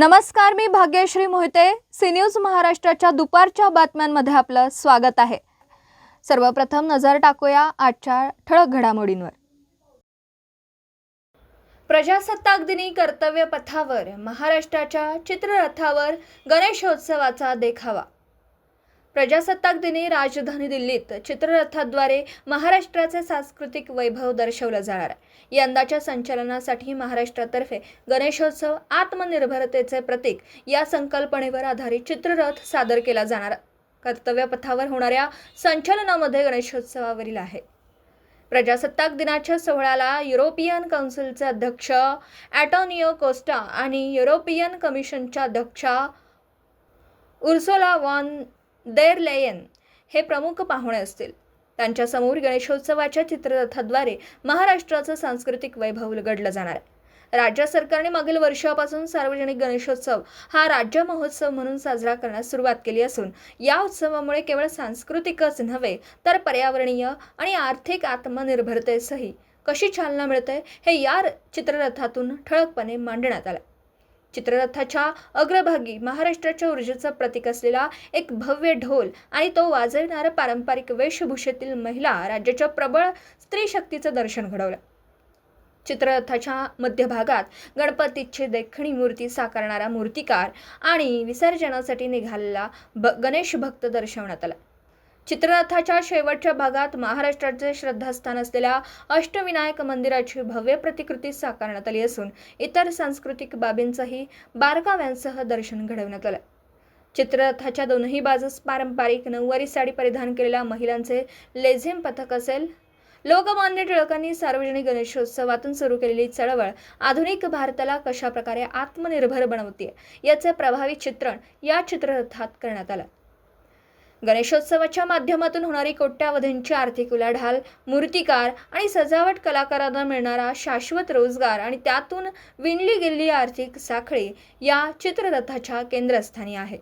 नमस्कार मी Bhagyashree Mohite. C news महाराष्ट्राच्या दुपारच्या बातम्यांमध्ये आपलं स्वागत आहे. सर्वप्रथम नजर टाकूया आजच्या ठळक घडामोडींवर. प्रजासत्ताक दिनी कर्तव्य पथावर महाराष्ट्राच्या चित्ररथावर गणेशोत्सवाचा देखावा. प्रजासत्ताक दिनी राजधानी दिल्लीत चित्ररथाद्वारे महाराष्ट्राचे सांस्कृतिक वैभव दर्शवलं जाणार. आहे यंदाच्या संचलनासाठी महाराष्ट्रातर्फे गणेशोत्सव आत्मनिर्भरतेचे प्रतीक या संकल्पनेवर आधारित चित्ररथ सादर केला जाणार. कर्तव्यपथावर होणाऱ्या संचलनामध्ये गणेशोत्सवावरील आहे. प्रजासत्ताक दिनाच्या सोहळ्याला युरोपियन काउन्सिलचे अध्यक्ष ॲटोनिओ कोस्टा आणि युरोपियन कमिशनच्या अध्यक्षा उर्सोला वॉन देर लेयन हे प्रमुख पाहुणे असतील. त्यांच्यासमोर गणेशोत्सवाच्या चित्ररथाद्वारे महाराष्ट्राचं सांस्कृतिक वैभव उलगडलं जाणार. आहे राज्य सरकारने मागील वर्षापासून सार्वजनिक गणेशोत्सव हा राज्य महोत्सव म्हणून साजरा करण्यास सुरुवात केली असून या उत्सवामुळे केवळ सांस्कृतिकच नव्हे तर पर्यावरणीय आणि आर्थिक आत्मनिर्भरतेसही कशी चालना मिळते हे या चित्ररथातून ठळकपणे मांडण्यात आलं. चित्ररथाच्या अग्रभागी महाराष्ट्राच्या ऊर्जेचं प्रतीक असलेला एक भव्य ढोल आणि तो वाजविणाऱ्या पारंपरिक वेशभूषेतील महिला राज्याच्या प्रबळ स्त्री शक्तीचं दर्शन घडवलं. चित्ररथाच्या मध्यभागात गणपतीची देखणी मूर्ती साकारणारा मूर्तिकार आणि विसर्जनासाठी निघालेला ब गणेश भक्त दर्शवण्यात आला. चित्ररथाच्या शेवटच्या भागात महाराष्ट्राचे श्रद्धास्थान असलेल्या अष्टविनायक मंदिराची भव्य प्रतिकृती साकारण्यात आली असून इतर सांस्कृतिक बाबींचंही बारकाव्यांसह दर्शन घडवण्यात आलं. चित्ररथाच्या दोनही बाजूस पारंपरिक नऊवारी साडी परिधान केलेल्या महिलांचे लेझिम पथक असेल. लोकमान्य टिळकांनी सार्वजनिक गणेशोत्सवातून सुरू केलेली चळवळ आधुनिक भारताला कशाप्रकारे आत्मनिर्भर बनवते याचे प्रभावी चित्रण या चित्ररथात करण्यात आलं. गणेशोत्सवाच्या माध्यमातून होणारी कोट्यावधींची आर्थिक उलाढाल मूर्तिकार आणि सजावट कलाकारांना मिळणारा शाश्वत रोजगार आणि त्यातून विणली गेलेली आर्थिक साखळी या चित्ररथाच्या केंद्रस्थानी आहे.